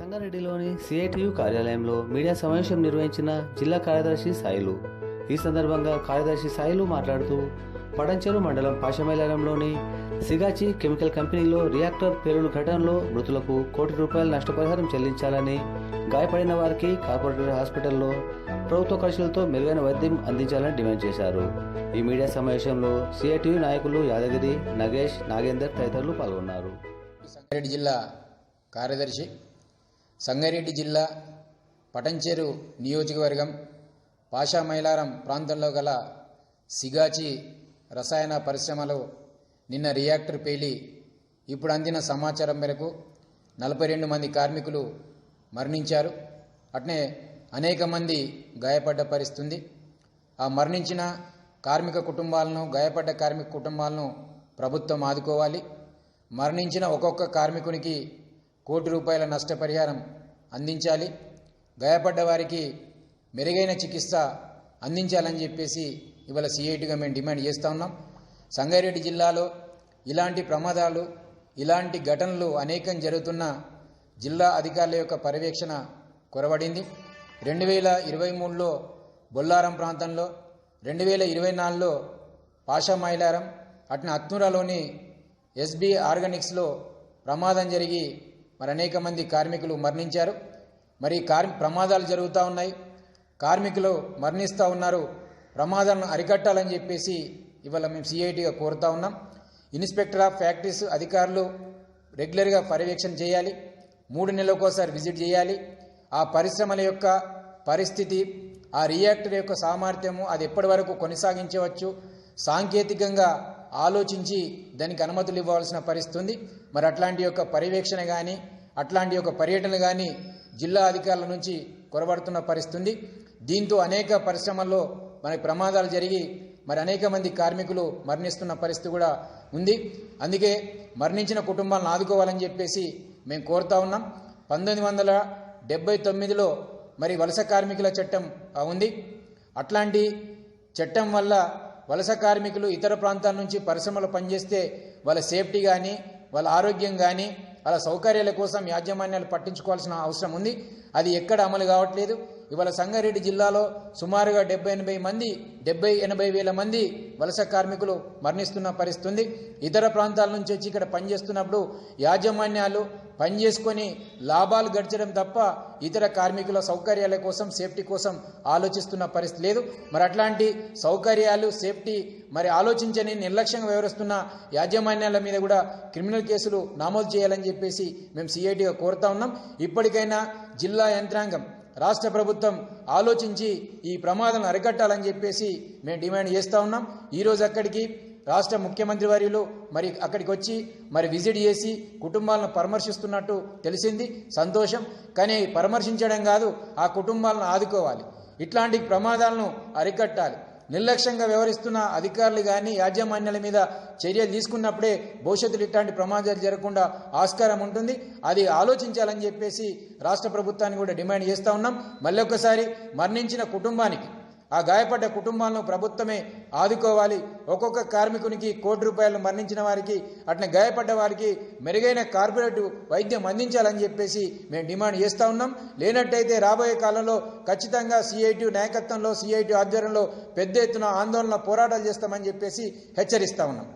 సంగారెడ్డిలోని CITU కార్యాలయంలో media సమావేశం నిర్వహించిన జిల్లా కార్యదర్శి సాయిలు. ఈ సందర్భంగా కార్యదర్శి సాయిలు మాట్లాడుతూ పడంచెరు మండలం పాషమైలారంలోని సిగాచి కెమికల్ కంపెనీలో రియాక్టర్ పేరును ఘటనలో మృతులకు కోటి రూపాయల నష్టపరిహారం చెల్లించాలని గాయపడిన వారికి కార్పొరేటర్ హాస్పిటల్లో ప్రభుత్వ ఖర్చులతో మెరుగైన వైద్యం అందించాలని డిమాండ్ చేశారు. ఈ మీడియా సమావేశంలో సిఐటియు నాయకులు యాదగిరి నగేష్ నాగేందర్ తదితరులు పాల్గొన్నారు. సంగారెడ్డి జిల్లా కార్యదర్శి సంగారెడ్డి జిల్లా పటంచేరు నియోజకవర్గం పాషా మైలారం ప్రాంతంలో గల సిగాచి రసాయన పరిశ్రమలో నిన్న రియాక్టర్ పేలి ఇప్పుడు అందిన సమాచారం మేరకు నలభై రెండు మంది కార్మికులు మరణించారు. అట్నే అనేక మంది గాయపడ్డ పరిస్థితుంది. ఆ మరణించిన కార్మిక కుటుంబాలను గాయపడ్డ కార్మిక కుటుంబాలను ప్రభుత్వం ఆదుకోవాలి. మరణించిన ఒక్కొక్క కార్మికునికి కోటి రూపాయల నష్టపరిహారం అందించాలి. గాయపడ్డ వారికి మెరుగైన చికిత్స అందించాలని చెప్పేసి ఇవాళ సిఐటిగా మేము డిమాండ్ చేస్తూ ఉన్నాం. సంగారెడ్డి జిల్లాలో ఇలాంటి ప్రమాదాలు ఇలాంటి ఘటనలు అనేకం జరుగుతున్న జిల్లా అధికారుల యొక్క పర్యవేక్షణ కొరబడింది రెండు వేల ఇరవై మూడులో బొల్లారం ప్రాంతంలో రెండు వేల ఇరవై నాలుగులో పాషా మైలారం అట్న అత్నూరాలోని ఎస్బి ఆర్గానిక్స్లో ప్రమాదం జరిగి మరి అనేక మంది కార్మికులు మరణించారు. మరి కార్మి ప్రమాదాలు జరుగుతూ ఉన్నాయి. కార్మికులు మరణిస్తూ ఉన్నారు. ప్రమాదాలను అరికట్టాలని చెప్పేసి ఇవాళ మేము సిఐటిగా కోరుతా ఉన్నాం. ఇన్స్పెక్టర్ ఆఫ్ ఫ్యాక్టరీస్ అధికారులు రెగ్యులర్గా పర్యవేక్షణ చేయాలి. మూడు నెలలకోసారి విజిట్ చేయాలి. ఆ పరిశ్రమల యొక్క పరిస్థితి ఆ రియాక్టర్ యొక్క సామర్థ్యము అది ఎప్పటి వరకు కొనసాగించవచ్చు? సాంకేతికంగా ఆలోచించి దానికి అనుమతులు ఇవ్వాల్సిన పరిస్థితుంది. మరి అట్లాంటి యొక్క పర్యవేక్షణ కానీ అట్లాంటి యొక్క పర్యటన కానీ జిల్లా అధికారుల నుంచి కొరబడుతున్న పరిస్థితి ఉంది దీంతో అనేక పరిశ్రమల్లో మనకి ప్రమాదాలు జరిగి మరి అనేక మంది కార్మికులు మరణిస్తున్న పరిస్థితి కూడా ఉంది. అందుకే మరణించిన కుటుంబాలను ఆదుకోవాలని చెప్పేసి మేము కోరుతా ఉన్నాం. పంతొమ్మిది వందల డెబ్బై తొమ్మిదిలో మరి వలస కార్మికుల చట్టం ఉంది. అట్లాంటి చట్టం వల్ల వలస కార్మికులు ఇతర ప్రాంతాల నుంచి పరిశ్రమలు పనిచేస్తే వాళ్ళ సేఫ్టీ కానీ వాళ్ళ ఆరోగ్యం కానీ వాళ్ళ సౌకర్యాల కోసం యాజమాన్యాలు పట్టించుకోవాల్సిన అవసరం ఉంది. అది ఎక్కడ అమలు కావట్లేదు. ఇవాళ సంగారెడ్డి జిల్లాలో సుమారుగా డెబ్బై ఎనభై మంది డెబ్బై ఎనభై వేల మంది వలస కార్మికులు మరణిస్తున్న పరిస్థితి ఉంది ఇతర ప్రాంతాల నుంచి వచ్చి ఇక్కడ పనిచేస్తున్నప్పుడు యాజమాన్యాలు పనిచేసుకొని లాభాలు గడిచడం తప్ప ఇతర కార్మికుల సౌకర్యాల కోసం సేఫ్టీ కోసం ఆలోచిస్తున్న పరిస్థితి లేదు. మరి అట్లాంటి సౌకర్యాలు సేఫ్టీ మరి ఆలోచించని నిర్లక్ష్యంగా వ్యవహరిస్తున్న యాజమాన్యాల మీద కూడా క్రిమినల్ కేసులు నమోదు చేయాలని చెప్పేసి మేము సిఐటిగా కోరుతా ఉన్నాం. ఇప్పటికైనా జిల్లా యంత్రాంగం రాష్ట్ర ప్రభుత్వం ఆలోచించి ఈ ప్రమాదం అరికట్టాలని చెప్పేసి మేము డిమాండ్ చేస్తూ ఉన్నాం. ఈరోజు అక్కడికి రాష్ట్ర ముఖ్యమంత్రి వర్యులు మరి అక్కడికి వచ్చి మరి విజిట్ చేసి కుటుంబాలను పరామర్శిస్తున్నట్టు తెలిసింది. సంతోషం. కానీ పరామర్శించడం కాదు ఆ కుటుంబాలను ఆదుకోవాలి. ఇట్లాంటి ప్రమాదాలను అరికట్టాలి. నిర్లక్ష్యంగా వ్యవహరిస్తున్న అధికారులు కానీ యాజమాన్యాల మీద చర్యలు తీసుకున్నప్పుడే భవిష్యత్తులో ఇట్లాంటి ప్రమాదాలు జరగకుండా ఆస్కారం ఉంటుంది. అది ఆలోచించాలని చెప్పేసి రాష్ట్ర ప్రభుత్వాన్ని కూడా డిమాండ్ చేస్తూ ఉన్నాం. మళ్ళీ ఒకసారి మరణించిన కుటుంబానికి ఆ గాయపడ్డ కుటుంబాలను ప్రభుత్వమే ఆదుకోవాలి. ఒక్కొక్క కార్మికునికి కోటి రూపాయలు మరణించిన వారికి అట్లా గాయపడ్డ వారికి మెరుగైన కార్పొరేట్ వైద్యం అందించాలని చెప్పేసి మేము డిమాండ్ చేస్తూ ఉన్నాం. లేనట్టయితే రాబోయే కాలంలో ఖచ్చితంగా సిఐటి నాయకత్వంలో సిఐటి ఆధ్వర్యంలో పెద్ద ఎత్తున ఆందోళన పోరాటాలు చేస్తామని చెప్పేసి హెచ్చరిస్తా ఉన్నాం.